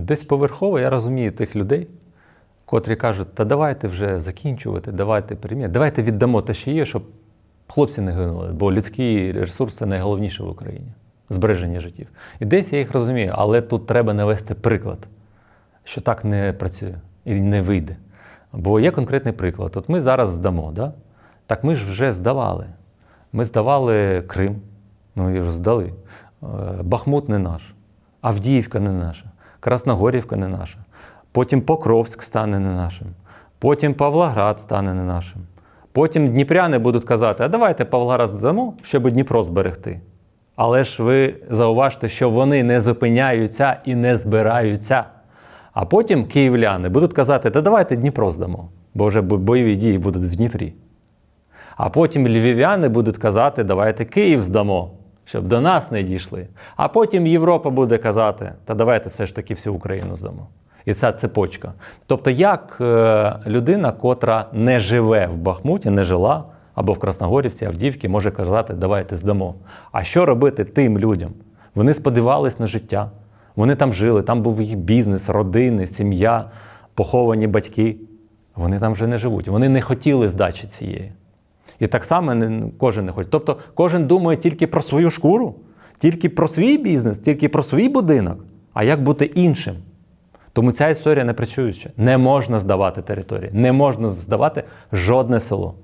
Десь поверхово я розумію тих людей, котрі кажуть, та давайте вже закінчувати, давайте примір, давайте віддамо те, що є, щоб хлопці не гинули, бо людський ресурс це найголовніше в Україні збереження життів. І десь я їх розумію, але тут треба навести приклад, що так не працює і не вийде. Бо є конкретний приклад. От ми зараз здамо, да? так ми ж вже здавали. Ми здавали Крим, ну і ж здали. Е, Бахмут не наш, Авдіївка не наша, Красногорівка не наша. Потім Покровськ стане не нашим, потім Павлоград стане не нашим. Потім дніпряни будуть казати, а давайте Павлоград здамо, щоб Дніпро зберегти. Але ж ви зауважте, що вони не зупиняються і не збираються. А потім київляни будуть казати, та давайте Дніпро здамо, бо вже бойові дії будуть в Дніпрі. А потім львів'яни будуть казати, давайте Київ здамо, щоб до нас не дійшли. А потім Європа буде казати, та давайте все ж таки всю Україну здамо. І ця цепочка. Тобто, як е, людина, котра не живе в Бахмуті, не жила або в Красногорівці, Авдіївці, може казати, давайте здамо. А що робити тим людям? Вони сподівались на життя, вони там жили, там був їх бізнес, родини, сім'я, поховані батьки. Вони там вже не живуть. Вони не хотіли здачі цієї. І так само не, кожен не хоче. Тобто кожен думає тільки про свою шкуру, тільки про свій бізнес, тільки про свій будинок. А як бути іншим? Тому ця історія не працююча. Не можна здавати території, не можна здавати жодне село.